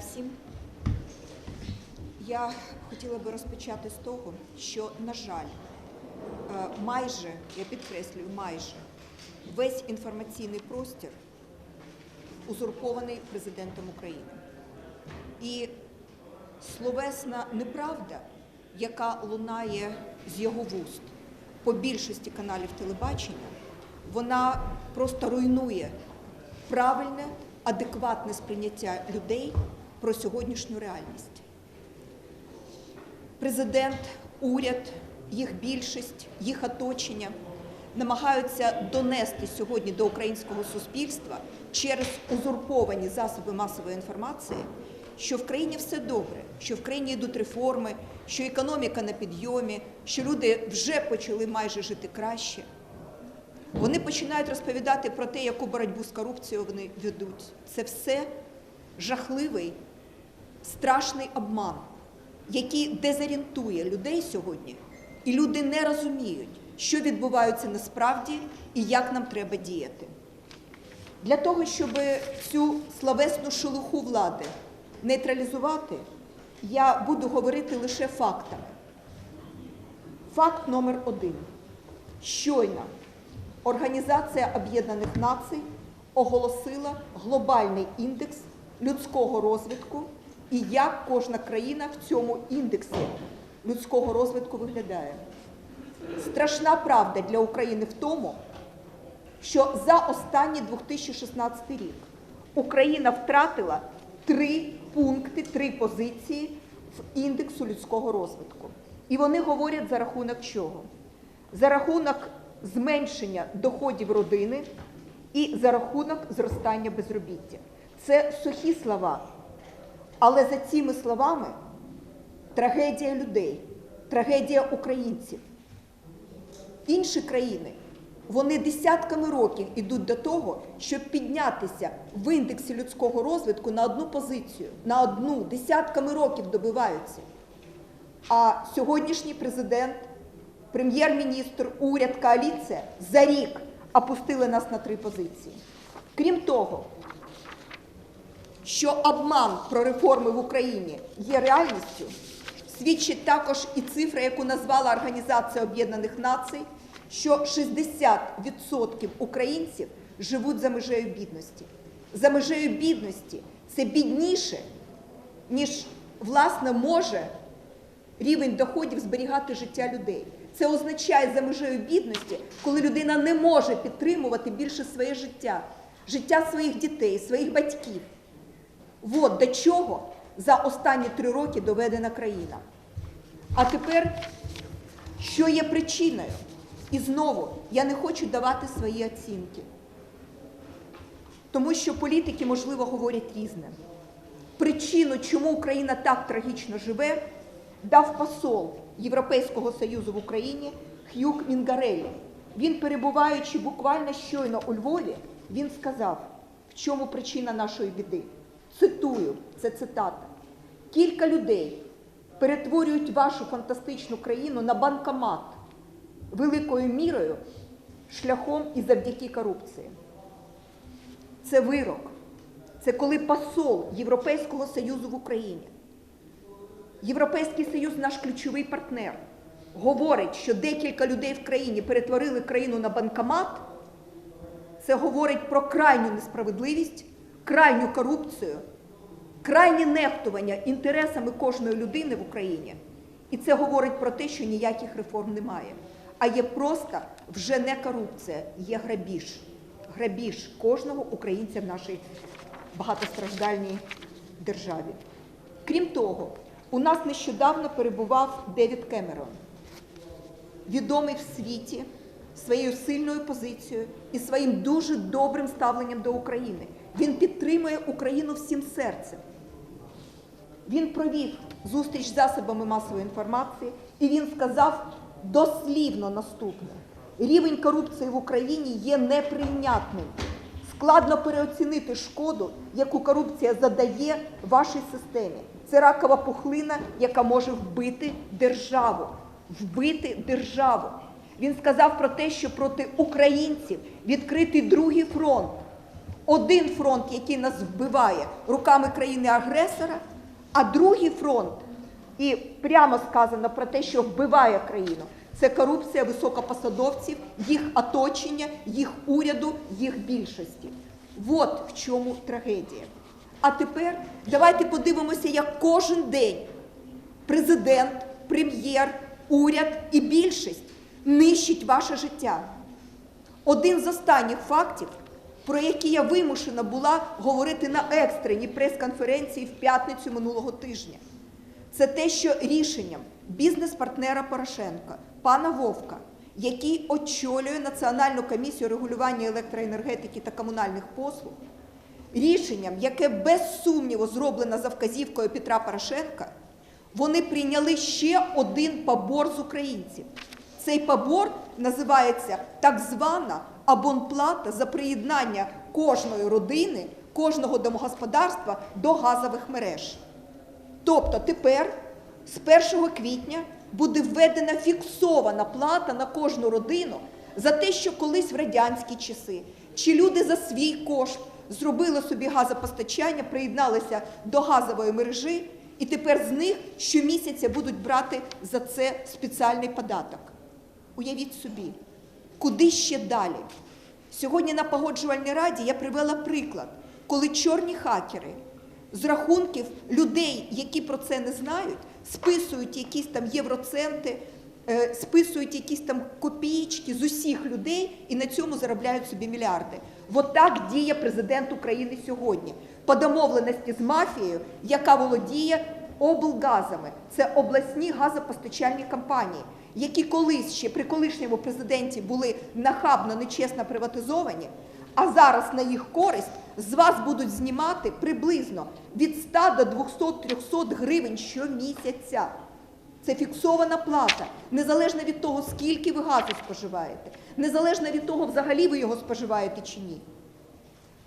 всім. Я хотіла би розпочати з того, що, на жаль, е, майже, я підкреслюю, майже весь інформаційний простір узурпований президентом України. І словесна неправда, яка лунає з його вуст по більшості каналів телебачення, вона просто руйнує правильне, адекватне сприйняття людей про сьогоднішню реальність. Президент, уряд, їх більшість, їх оточення намагаються донести сьогодні до українського суспільства через узурповані засоби масової інформації, що в країні все добре, що в країні йдуть реформи, що економіка на підйомі, що люди вже почали майже жити краще. Вони починають розповідати про те, яку боротьбу з корупцією вони ведуть. Це все жахливий, страшний обман, який дезорієнтує людей сьогодні, і люди не розуміють, що відбувається насправді і як нам треба діяти. Для того, щоб цю словесну шелуху влади нейтралізувати, я буду говорити лише фактами. Факт номер один. Щойно Організація Об'єднаних Націй оголосила глобальний індекс людського розвитку і як кожна країна в цьому індексі людського розвитку виглядає. Страшна правда для України в тому, що за останній 2016 рік Україна втратила три пункти, три позиції в індексу людського розвитку. І вони говорять за рахунок чого? За рахунок зменшення доходів родини і за рахунок зростання безробіття. Це сухі слова. Але за цими словами трагедія людей, трагедія українців. Інші країни вони десятками років ідуть до того, щоб піднятися в індексі людського розвитку на одну позицію, на одну, десятками років добиваються. А сьогоднішній президент, прем'єр-міністр, уряд, коаліція за рік опустили нас на три позиції. Крім того, що обман про реформи в Україні є реальністю, свідчить також і цифра, яку назвала Організація Об'єднаних Націй, що 60% українців живуть за межею бідності. За межею бідності це бідніше, ніж власне може рівень доходів зберігати життя людей. Це означає за межею бідності, коли людина не може підтримувати більше своє життя, життя своїх дітей, своїх батьків. От до чого за останні три роки доведена країна. А тепер, що є причиною? І знову я не хочу давати свої оцінки, тому що політики, можливо, говорять різне. Причину, чому Україна так трагічно живе, дав посол Європейського Союзу в Україні Х'юк Мінгарелі. Він, перебуваючи буквально щойно у Львові, він сказав, в чому причина нашої біди. Цитую, це цитата. Кілька людей перетворюють вашу фантастичну країну на банкомат великою мірою шляхом і завдяки корупції. Це вирок. Це коли посол Європейського Союзу в Україні. Європейський Союз наш ключовий партнер. Говорить, що декілька людей в країні перетворили країну на банкомат. Це говорить про крайню несправедливість, крайню корупцію, крайнє нехтування інтересами кожної людини в Україні. І це говорить про те, що ніяких реформ немає. А є просто вже не корупція, є грабіж. Грабіж кожного українця в нашій багатостраждальній державі. Крім того, у нас нещодавно перебував Девід Кемерон, відомий в світі своєю сильною позицією і своїм дуже добрим ставленням до України. Він підтримує Україну всім серцем. Він провів зустріч з засобами масової інформації, і він сказав дослівно наступне: рівень корупції в Україні є неприйнятним. Складно переоцінити шкоду, яку корупція задає вашій системі. Це ракова пухлина, яка може вбити державу. Вбити державу. Він сказав про те, що проти українців відкритий другий фронт. Один фронт, який нас вбиває руками країни-агресора, а другий фронт, і прямо сказано про те, що вбиває країну. Це корупція високопосадовців, їх оточення, їх уряду, їх більшості. От в чому трагедія. А тепер давайте подивимося, як кожен день президент, прем'єр, уряд і більшість нищить ваше життя. Один з останніх фактів, про які я вимушена була говорити на екстреній прес-конференції в п'ятницю минулого тижня, це те, що рішенням бізнес-партнера Порошенка, пана Вовка, який очолює Національну комісію регулювання електроенергетики та комунальних послуг, рішенням, яке без сумніву зроблено за вказівкою Петра Порошенка, вони прийняли ще один побор з українців. Цей побор називається так звана абонплата за приєднання кожної родини, кожного домогосподарства до газових мереж. Тобто тепер з 1 квітня буде введена фіксована плата на кожну родину за те, що колись в радянські часи чи люди за свій кошт зробили собі газопостачання, приєдналися до газової мережі, і тепер з них щомісяця будуть брати за це спеціальний податок. Уявіть собі, куди ще далі? Сьогодні на погоджувальній раді я привела приклад, коли чорні хакери з рахунків людей, які про це не знають, списують якісь там євроценти, е, списують якісь там копієчки з усіх людей і на цьому заробляють собі мільярди. От так діє президент України сьогодні по домовленості з мафією, яка володіє облгазами. Це обласні газопостачальні компанії, які колись ще при колишньому президенті були нахабно нечесно приватизовані. А зараз на їх користь з вас будуть знімати приблизно від 100 до 200-300 гривень щомісяця. Це фіксована плата, незалежно від того, скільки ви газу споживаєте, незалежно від того, взагалі ви його споживаєте чи ні.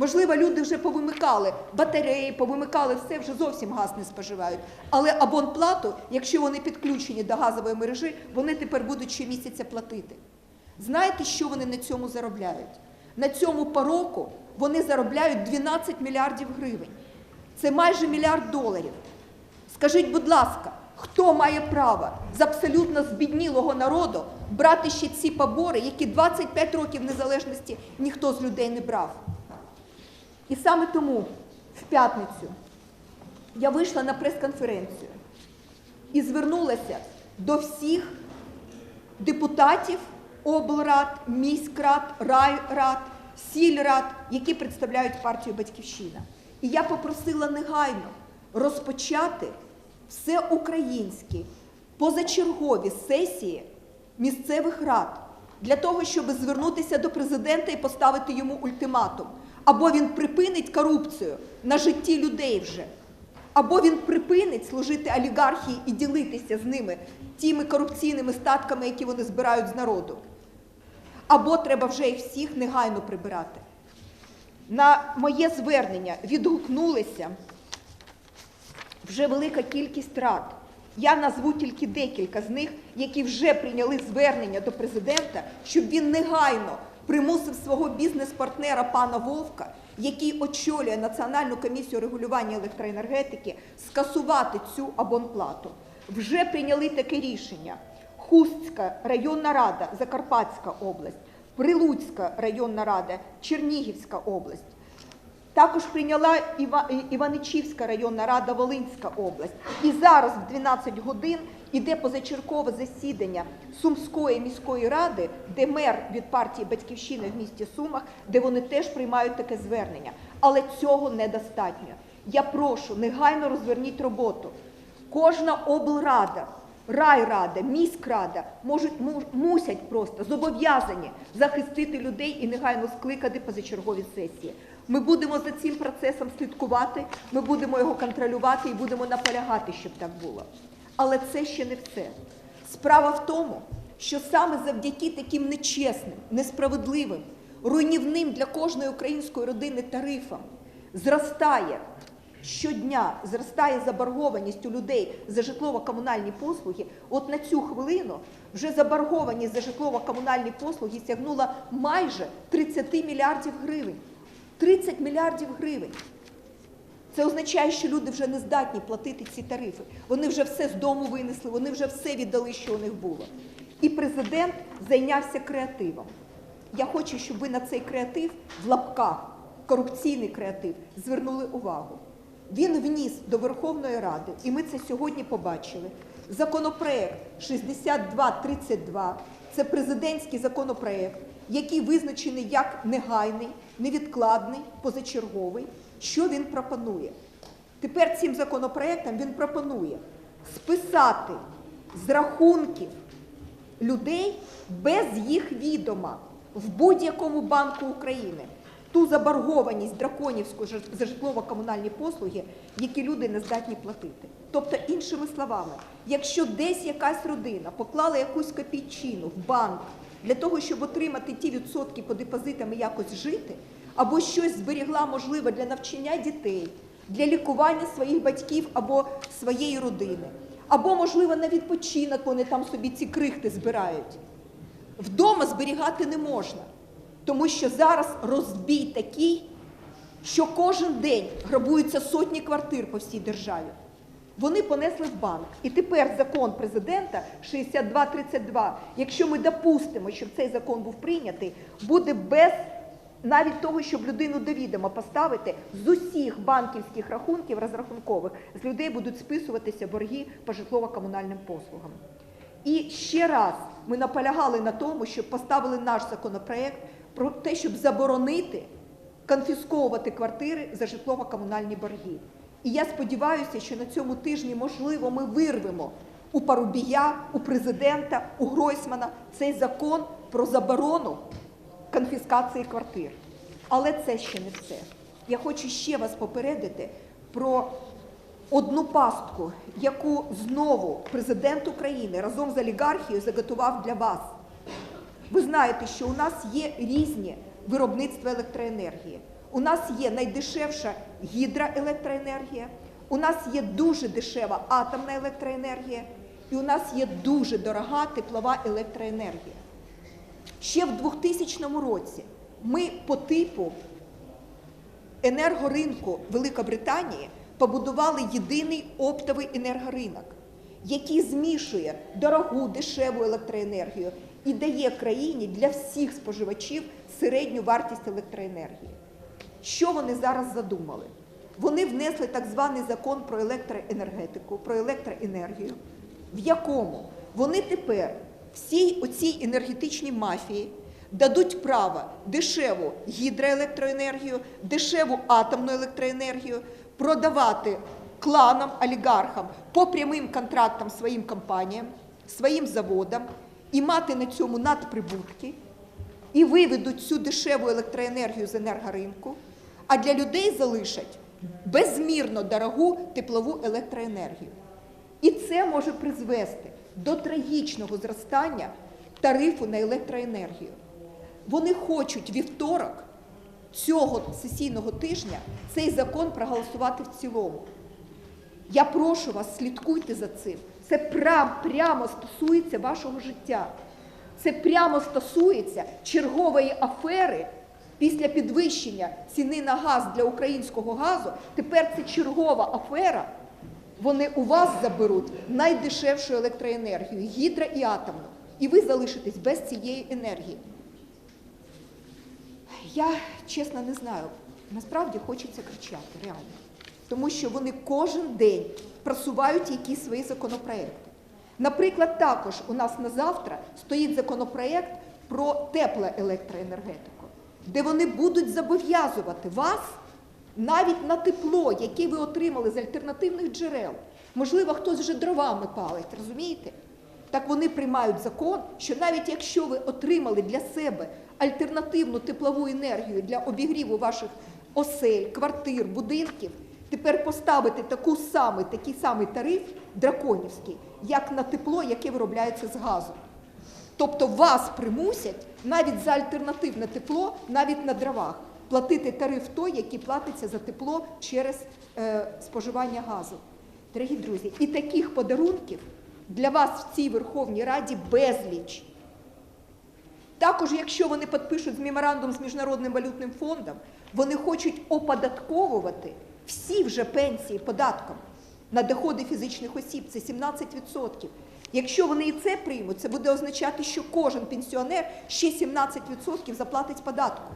Можливо, люди вже повимикали батареї, повимикали все, вже зовсім газ не споживають. Але абонплату, якщо вони підключені до газової мережі, вони тепер будуть щомісяця платити. Знаєте, що вони на цьому заробляють? На цьому по року вони заробляють 12 мільярдів гривень. Це майже мільярд доларів. Скажіть, будь ласка, хто має право з абсолютно збіднілого народу брати ще ці побори, які 25 років незалежності ніхто з людей не брав? І саме тому в п'ятницю я вийшла на прес-конференцію і звернулася до всіх депутатів облрад, міськрад, райрад, сільрад, які представляють партію Батьківщина. І я попросила негайно розпочати всеукраїнські позачергові сесії місцевих рад для того, щоб звернутися до президента і поставити йому ультиматум. Або він припинить корупцію на житті людей вже, або він припинить служити олігархії і ділитися з ними тими корупційними статками, які вони збирають з народу. Або треба вже їх всіх негайно прибирати. На моє звернення відгукнулися вже велика кількість рад. Я назву тільки декілька з них, які вже прийняли звернення до президента, щоб він негайно примусив свого бізнес-партнера пана Вовка, який очолює Національну комісію регулювання електроенергетики, скасувати цю абонплату. Вже прийняли таке рішення. Хустська районна рада, Закарпатська область, Прилуцька районна рада, Чернігівська область. Також прийняла Іваничівська районна рада, Волинська область. І зараз в 12 годин іде позачергове засідання Сумської міської ради, де мер від партії Батьківщина в місті Сумах, де вони теж приймають таке звернення. Але цього недостатньо. Я прошу негайно розверніть роботу. Кожна облрада, райрада, міськрада можуть му- мусять просто зобов'язані захистити людей і негайно скликати позачергові сесії. Ми будемо за цим процесом слідкувати, ми будемо його контролювати і будемо наполягати, щоб так було. Але це ще не все. Справа в тому, що саме завдяки таким нечесним, несправедливим, руйнівним для кожної української родини тарифам зростає щодня зростає заборгованість у людей за житлово-комунальні послуги. От на цю хвилину вже заборгованість за житлово-комунальні послуги сягнула майже 30 мільярдів гривень. 30 мільярдів гривень. Це означає, що люди вже не здатні платити ці тарифи. Вони вже все з дому винесли, вони вже все віддали, що у них було. І президент зайнявся креативом. Я хочу, щоб ви на цей креатив в лапках, корупційний креатив, звернули увагу. Він вніс до Верховної Ради, і ми це сьогодні побачили. Законопроект 6232 це президентський законопроект, який визначений як негайний, невідкладний, позачерговий. Що він пропонує? Тепер цим законопроектом він пропонує списати з рахунків людей без їх відома в будь-якому банку України ту заборгованість драконівську за житлово-комунальні послуги, які люди не здатні платити. Тобто, іншими словами, якщо десь якась родина поклала якусь копійчину в банк для того, щоб отримати ті відсотки по депозитам і якось жити, або щось зберігла, можливо, для навчання дітей, для лікування своїх батьків або своєї родини, або, можливо, на відпочинок вони там собі ці крихти збирають. Вдома зберігати не можна, тому що зараз розбій такий, що кожен день грабуються сотні квартир по всій державі. Вони понесли в банк. І тепер закон президента 6232, якщо ми допустимо, щоб цей закон був прийнятий, буде без навіть того, щоб людину до відома поставити з усіх банківських рахунків розрахункових, з людей будуть списуватися борги по житлово-комунальним послугам. І ще раз ми наполягали на тому, щоб поставили наш законопроект про те, щоб заборонити конфісковувати квартири за житлово-комунальні борги. І я сподіваюся, що на цьому тижні, можливо, ми вирвемо у Парубія, у президента, у Гройсмана цей закон про заборону конфіскації квартир. Але це ще не все. Я хочу ще вас попередити про одну пастку, яку знову президент України разом з олігархією заготував для вас. Ви знаєте, що у нас є різні виробництва електроенергії. У нас є найдешевша гідроелектроенергія, у нас є дуже дешева атомна електроенергія, і у нас є дуже дорога теплова електроенергія. Ще в 2000 році ми по типу енергоринку Великобританії побудували єдиний оптовий енергоринок, який змішує дорогу дешеву електроенергію і дає країні для всіх споживачів середню вартість електроенергії. Що вони зараз задумали? Вони внесли так званий закон про електроенергетику, про електроенергію, в якому вони тепер всій оцій енергетичній мафії дадуть право дешеву гідроелектроенергію, дешеву атомну електроенергію продавати кланам, олігархам по прямим контрактам своїм компаніям, своїм заводам і мати на цьому надприбутки, і виведуть цю дешеву електроенергію з енергоринку, а для людей залишать безмірно дорогу теплову електроенергію. І це може призвести до трагічного зростання тарифу на електроенергію. Вони хочуть вівторок цього сесійного тижня цей закон проголосувати в цілому. Я прошу вас, слідкуйте за цим. Це прям, прямо стосується вашого життя. Це прямо стосується чергової афери після підвищення ціни на газ для українського газу. Тепер це чергова афера. Вони у вас заберуть найдешевшу електроенергію, гідро і атомну. І ви залишитесь без цієї енергії. Я чесно не знаю. Насправді хочеться кричати, реально. Тому що вони кожен день просувають якісь свої законопроекти. Наприклад, також у нас на завтра стоїть законопроект про теплоелектроенергетику, де вони будуть зобов'язувати вас навіть на тепло, яке ви отримали з альтернативних джерел. Можливо, хтось вже дровами палить, розумієте? Так вони приймають закон, що навіть якщо ви отримали для себе альтернативну теплову енергію для обігріву ваших осель, квартир, будинків, тепер поставити таку самий, такий самий тариф драконівський, як на тепло, яке виробляється з газу. Тобто вас примусять навіть за альтернативне тепло, навіть на дровах, платити тариф той, який платиться за тепло через е, споживання газу. Дорогі друзі, і таких подарунків для вас в цій Верховній Раді безліч. Також, якщо вони підпишуть меморандум з Міжнародним валютним фондом, вони хочуть оподатковувати всі вже пенсії податком на доходи фізичних осіб. Це 17%. Якщо вони і це приймуть, це буде означати, що кожен пенсіонер ще 17% заплатить податку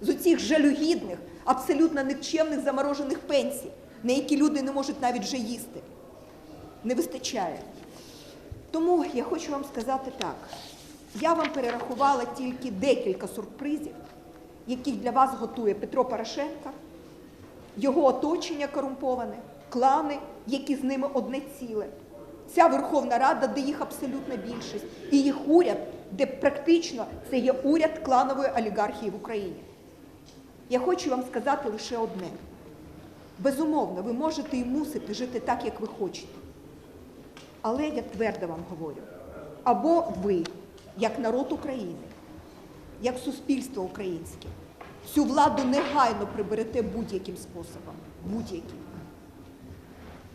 з оцих жалюгідних, абсолютно нікчемних заморожених пенсій, на які люди не можуть навіть вже їсти. Не вистачає. Тому я хочу вам сказати так: я вам перерахувала тільки декілька сюрпризів, яких для вас готує Петро Порошенко, його оточення корумповане, клани, які з ними одне ціле. Ця Верховна Рада, де їх абсолютна більшість, і їх уряд, де практично це є уряд кланової олігархії в Україні. Я хочу вам сказати лише одне: безумовно, ви можете і мусите жити так, як ви хочете. Але я твердо вам говорю: або ви, як народ України, як суспільство українське, цю владу негайно приберете будь-яким способом, будь-яким.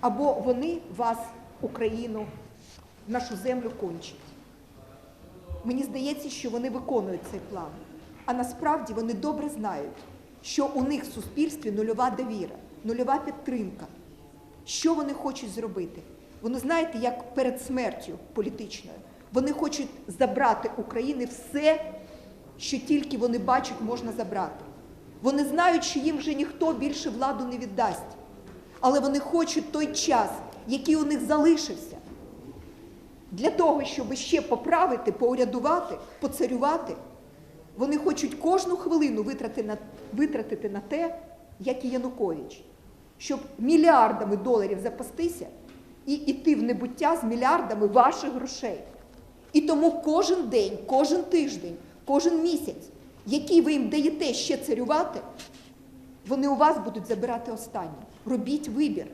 Або вони вас, Україну, нашу землю кончать. Мені здається, що вони виконують цей план. А насправді вони добре знають, що у них в суспільстві нульова довіра, нульова підтримка. Що вони хочуть зробити? Вони знаєте, як перед смертю політичною. Вони хочуть забрати України все, що тільки вони бачать, можна забрати. Вони знають, що їм вже ніхто більше владу не віддасть. Але вони хочуть той час, який у них залишився, для того, щоб ще поправити, поурядувати, поцарювати. Вони хочуть кожну хвилину витратити на, витратити на те, як і Янукович, щоб мільярдами доларів запастися і йти в небуття з мільярдами ваших грошей. І тому кожен день, кожен тиждень, кожен місяць, який ви їм даєте ще царювати, вони у вас будуть забирати останнє. Робіть вибір.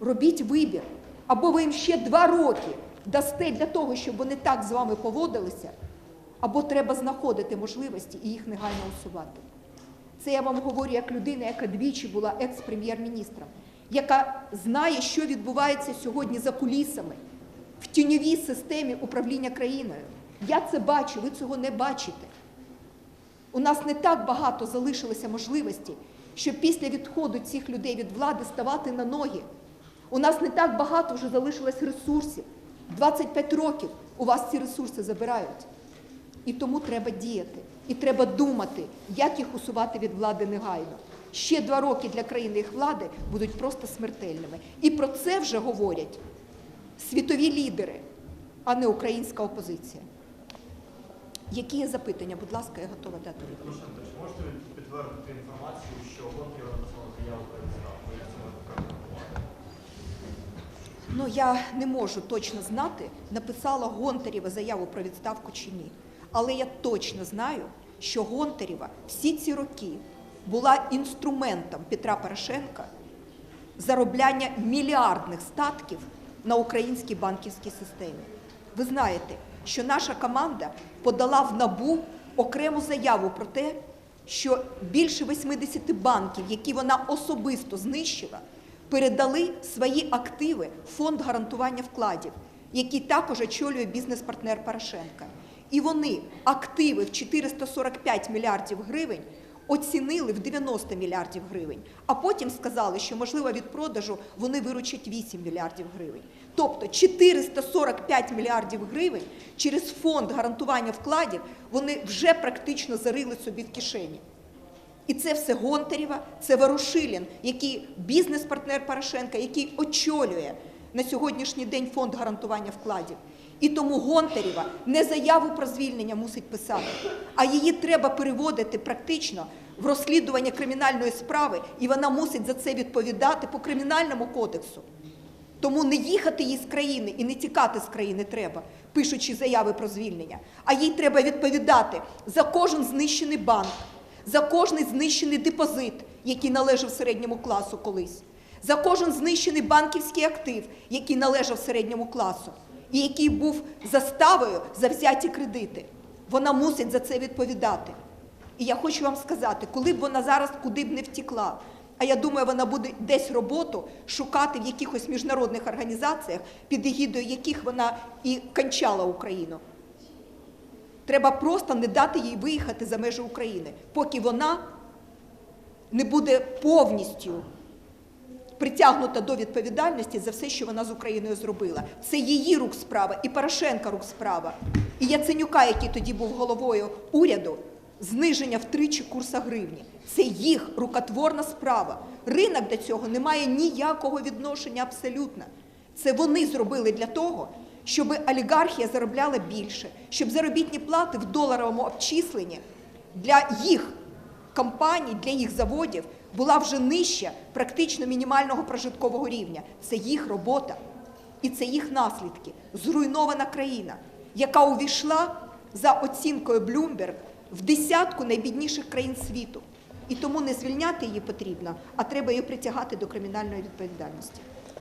Робіть вибір. Або ви їм ще два роки дасте для того, щоб вони так з вами поводилися, або треба знаходити можливості і їх негайно усувати. Це я вам говорю як людина, яка двічі була екс-прем'єр-міністром, яка знає, що відбувається сьогодні за кулісами в тіньовій системі управління країною. Я це бачу, ви цього не бачите. У нас не так багато залишилося можливості, щоб після відходу цих людей від влади ставати на ноги. У нас не так багато вже залишилось ресурсів. 25 років у вас ці ресурси забирають. І тому треба діяти. І треба думати, як їх усувати від влади негайно. Ще два роки для країни їх влади будуть просто смертельними. І про це вже говорять світові лідери, а не українська опозиція. Які є запитання? Будь ласка, я готова дати відповідь. Чи можете підтвердити інформацію, що Гонтарєва написала заяву про? Ну я не можу точно знати, написала Гонтарєва заяву про відставку чи ні. Але я точно знаю, що Гонтарєва всі ці роки була інструментом Петра Порошенка заробляння мільярдних статків на українській банківській системі. Ви знаєте, що наша команда подала в НАБУ окрему заяву про те, що більше 80 банків, які вона особисто знищила, передали свої активи в фонд гарантування вкладів, який також очолює бізнес-партнер Порошенка. І вони активи в 445 мільярдів гривень оцінили в 90 мільярдів гривень, а потім сказали, що можливо від продажу вони виручать 8 мільярдів гривень. Тобто 445 мільярдів гривень через фонд гарантування вкладів вони вже практично зарили собі в кишені. І це все Гонтарєва, це Ворушилін, який бізнес-партнер Порошенка, який очолює на сьогоднішній день фонд гарантування вкладів. І тому Гонтарєва не заяву про звільнення мусить писати, а її треба переводити практично в розслідування кримінальної справи, і вона мусить за це відповідати по кримінальному кодексу. Тому не їхати їй з країни і не тікати з країни треба, пишучи заяви про звільнення. А їй треба відповідати за кожен знищений банк, за кожний знищений депозит, який належав середньому класу колись, за кожен знищений банківський актив, який належав середньому класу, і який був заставою за взяті кредити. Вона мусить за це відповідати. І я хочу вам сказати, коли б вона зараз куди б не втекла, а я думаю, вона буде десь роботу шукати в якихось міжнародних організаціях, під егідою яких вона і кончала Україну. Треба просто не дати їй виїхати за межі України, поки вона не буде повністю притягнута до відповідальності за все, що вона з Україною зробила. Це її рук справа і Порошенка рук справа. І Яценюка, який тоді був головою уряду, зниження втричі курса гривні. Це їх рукотворна справа. Ринок до цього не має ніякого відношення абсолютно. Це вони зробили для того, щоб олігархія заробляла більше, щоб заробітні плати в доларовому обчисленні для їх компаній, для їх заводів була вже нижча практично мінімального прожиткового рівня. Це їх робота і це їх наслідки. Зруйнована країна, яка увійшла за оцінкою Bloomberg в десятку найбідніших країн світу. І тому не звільняти її потрібно, а треба її притягати до кримінальної відповідальності.